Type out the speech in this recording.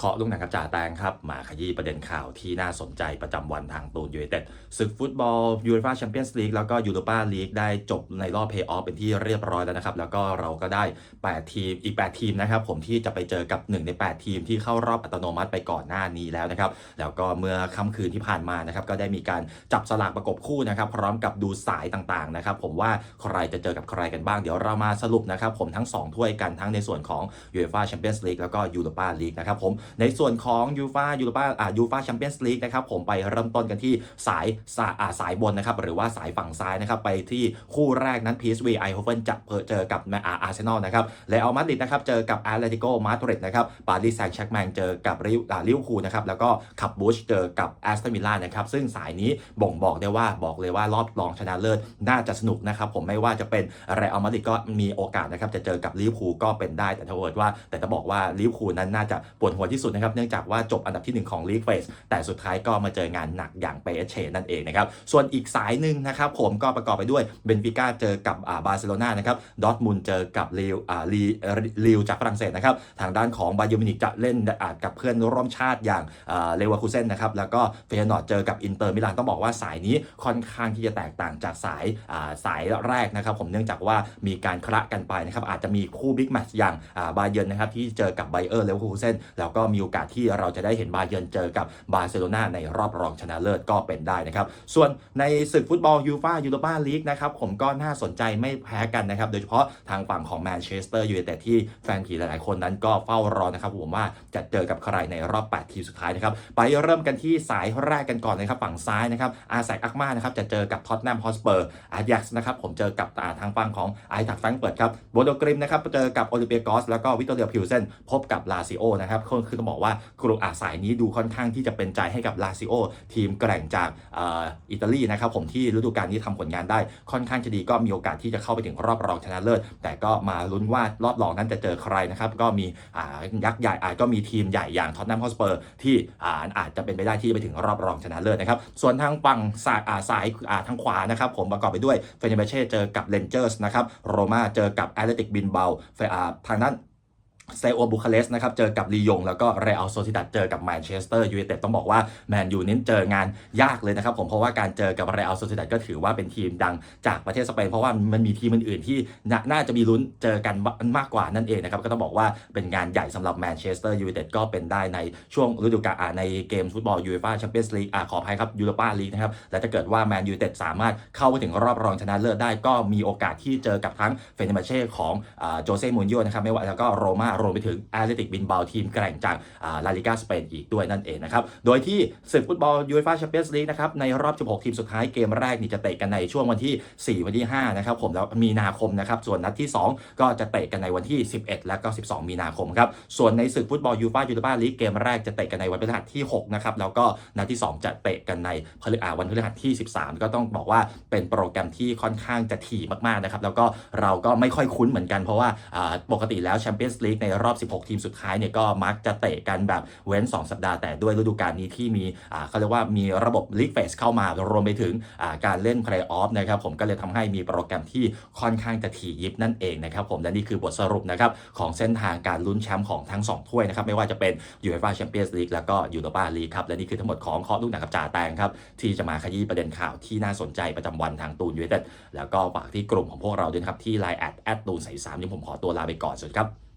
เคาะลูกหนังกับจ่าแตงครับ มาขยี้ประเด็นข่าวที่น่าสนใจประจำวันทางตูนยูไนเต็ดศึกฟุตบอลยูฟ่าแชมเปี้ยนส์ลีกแล้วก็ยูโรปาลีกได้จบในรอบเพย์ออฟเป็นที่เรียบร้อยแล้วนะครับ แล้วก็เราก็ได้ 8 ทีมอีก 8 ทีมนะครับ ผมที่จะไปเจอกับ 1 ใน 8 ทีมที่เข้ารอบอัตโนมัติไปก่อนหน้านี้แล้วนะครับ แล้วก็เมื่อค่ำคืนที่ผ่านมานะครับก็ได้มีการจับสลากประกบคู่นะครับ พร้อมกับดูสายต่างๆนะครับ ผมว่าใครจะเจอกับใครกันบ้างเดี๋ยวเรามาสรุปนะครับผมทั้ง 2 ถ้วยกันทั้งในส่วนของยูฟ่าแชมเปี้ยนส์ลีกแล้วก็ยูโรปาลีกนะครับผมในส่วนของยูฟายูโรปาอ่ายูฟาแชมเปี้ยนส์ลีกนะครับผมไปเริ่มต้นกันที่สายสายอ่าสายบนนะครับหรือว่าสายฝั่งซ้ายนะครับไปที่คู่แรกนั้น PSV ไอโฮเฟนจะเจอกับอาร์เซนอลนะครับและเอามาดริดนะครับเจอกับแอตเลติโกมาดริดนะครับปารีสแซงต์แชร์กแมงเจอกับริวอ่าลิเวอร์พูลนะครับแล้วก็ขับบูชเจอกับแอสตันวิลล่านะครับซึ่งสายนี้บ่งบอกได้ว่าบอกเลยว่ารอบรองชนะเลิศน่าจะสนุกนะครับผมไม่ว่าจะเป็นเรอัลมาดริดก็มีโอกาสนะครับจะเจอกับลิวอร์พูลก็เป็นได้แต่ถ้าเกิดว่า แต่จะบอกว่าลิวอร์พูลนั้นน่าจะปวดหัวที่สุดนะครับ เนื่องจากว่าจบอันดับที่ 1 ของลีกเฟสแต่สุดท้ายก็มาเจองานหนักอย่างเปเชนั่นเองนะครับ ส่วนอีกสายหนึ่งนะครับผมก็ประกอบไปด้วยเบนฟิก้าเจอกับอ่าบาร์เซโลนานะครับดอทมุนเจอกับลิวอ่าลีลิวจากฝรั่งเศสนะครับ ทางด้านของบาเยอร์มินิกจะเล่นอากับเพื่อนร่วมชาติอย่างอ่าเลวาคูเซนนะครับแล้วก็เฟยนอร์ดเจอกับอินเตอร์มิลานต้องบอกว่าสายนี้ค่อนข้างที่จะแตกต่างจากสายอ่าสายแรกนะครับ ผมเนื่องจากว่ามีการคละกันไปนะครับอาจจะมีคู่บิ๊กแมตช์อย่างอ่าบาเยอร์นนะครับที่เจอกับไบเออร์เลวาคูเซนแล้วก็มีโอกาสที่เราจะได้เห็นบาเยอร์นเจอกับบาร์เซโลนาในรอบรองชนะเลิศก็เป็นได้นะครับ ส่วนในศึกฟุตบอลยูฟ่ายูโรปาลีกนะครับผมก็น่าสนใจไม่แพ้กันนะครับ โดยเฉพาะทางฝั่งของแมนเชสเตอร์ยูไนเต็ดที่แฟนผีหลายๆ คนนั้นก็เฝ้ารอนะครับผมว่าจะเจอกับใครในรอบ 8 ทีมสุดท้ายนะครับ ไปเริ่มกันที่สายแรกกันก่อนนะครับฝั่งซ้ายนะครับอาแซกอักมานะครับจะเจอกับท็อตแนมฮอสเปอร์อายักซ์นะครับผมเจอกับทางฝั่งของไอทักแฟรงเปิดครับโบโดกริมนะครับเจอกับโอลิเปียกอสแล้วก็วิตเตอร์เรียพิวเซนพบกับลาซิโอนะครับคือต้องบอกว่ากลุ่มอาสายนี้ดูค่อนข้างที่จะเป็นใจให้กับลาซิโอทีมแกร่งจากอิตาลีนะครับผมที่ฤดูกาลนี้ทำผลงานได้ค่อนข้างจะดีก็มีโอกาสที่จะเข้าไปถึงรอบรองชนะเลิศ แต่ก็มาลุ้นว่ารอบรองนั้นจะเจอใครนะครับก็มียักษ์ใหญ่อาจก็มีทีมใหญ่อย่างท็อตแนมฮอสเปอร์ที่อาจจะเป็นไปได้ที่จะไปถึงรอบรองชนะเลิศนะครับส่วนทางฝั่งสายสายทางขวานะครับผมประกอบไปด้วยเฟเนเบเช่เจอกับเลนเจอร์สนะครับโรม่าเจอกับแอตเลติกบินเบาทางนั้น เซโอบุคาเลสนะครับเจอกับลียงแล้วก็เรอัลโซซิดัดเจอกับแมนเชสเตอร์ยูไนเต็ดต้องบอกว่าแมนยูนี้เจองานยากเลยนะครับผมเพราะว่าการเจอกับเรอัลโซซิดัดก็ถือว่าเป็นทีมดังจากประเทศสเปนเพราะว่ามันมีทีมอื่นๆที่น่าจะมีลุ้นเจอกันมากกว่านั่นเองนะครับก็ต้องบอกว่าเป็นงานใหญ่สำหรับแมนเชสเตอร์ยูไนเต็ดก็เป็นได้ในช่วงฤดูกาลในเกมฟุตบอลยูฟ่าแชมเปี้ยนส์ลีกขออภัยครับยูโรปาลีกนะครับและถ้าเกิดว่าแมนยูไนเต็ดสามารถเข้าไปถึงรอบรองชนะเลิศได้ก็มีโอกาสที่เจอกับทั้งเฟเนเบเช่ของโจเซ่มูนโยนะครับไม่ว่าแล้วก็โรมารวมไปถึงแอตเลติกบินบาทีมแกร่งจากลาลิกาสเปนอีกด้วยนั่นเองนะครับ โดยที่ศึกฟุตบอลยูฟ่าแชมเปี้ยนส์ลีกนะครับในรอบ 16 ทีมสุดท้ายเกมแรกนี่จะเตะกันในช่วงวันที่ 4 วันที่ 5 นะครับผมแล้วมีนาคมนะครับ ส่วนนัดที่ 2 ก็จะเตะกันในวันที่ 11 และก็ 12 มีนาคมครับ ส่วนในศึกฟุตบอลยูฟ่ายูโรปาลีกเกมแรกจะเตะกันในวันพฤหัสที่ 6 นะครับ แล้วก็นัดที่ 2 จะเตะกันในพฤหัสวันพฤหัสที่ 13 ก็ต้องบอกว่าเป็นโปรแกรมที่ค่อนข้างจะถี่มากๆนะครับแล้วก็เราก็ไม่ค่อยคุ้นเหมือนกันเพราะว่าปกติแล้วแชมเปี้ยนส์ลีกในรอบ 16 ทีมสุดท้ายเนี่ยก็มักจะเตะกันแบบเว้น 2 สัปดาห์แต่ด้วยฤดูกาลนี้ที่มีเขาเรียกว่ามีระบบลีกเฟสเข้ามารวมไปถึงการเล่นเพลย์ออฟนะครับผมก็เลยทำให้มีโปรแกรมที่ค่อนข้างจะถี่ยิบนั่นเองนะครับผมและนี่คือบทสรุปนะครับของเส้นทางการลุ้นแชมป์ของทั้ง 2 ถ้วยนะครับไม่ว่าจะเป็นยูเอฟ่าแชมเปี้ยนส์ลีกแล้วก็ยูโรปาลีกครับและนี่คือทั้งหมดของข้อลูกหนังกับจ่าแตงครับที่จะมาขยี้ประเด็นข่าวที่น่าสนใจประจำวันทางตูนยูเอเต็ดแล้วก็ฝากที่กลุ่มของพวกเราด้วยครับที่ไลน์แอดแอดตูนใส่สามที่ผมขอตัวลาไปก่อนสวัสดีครับ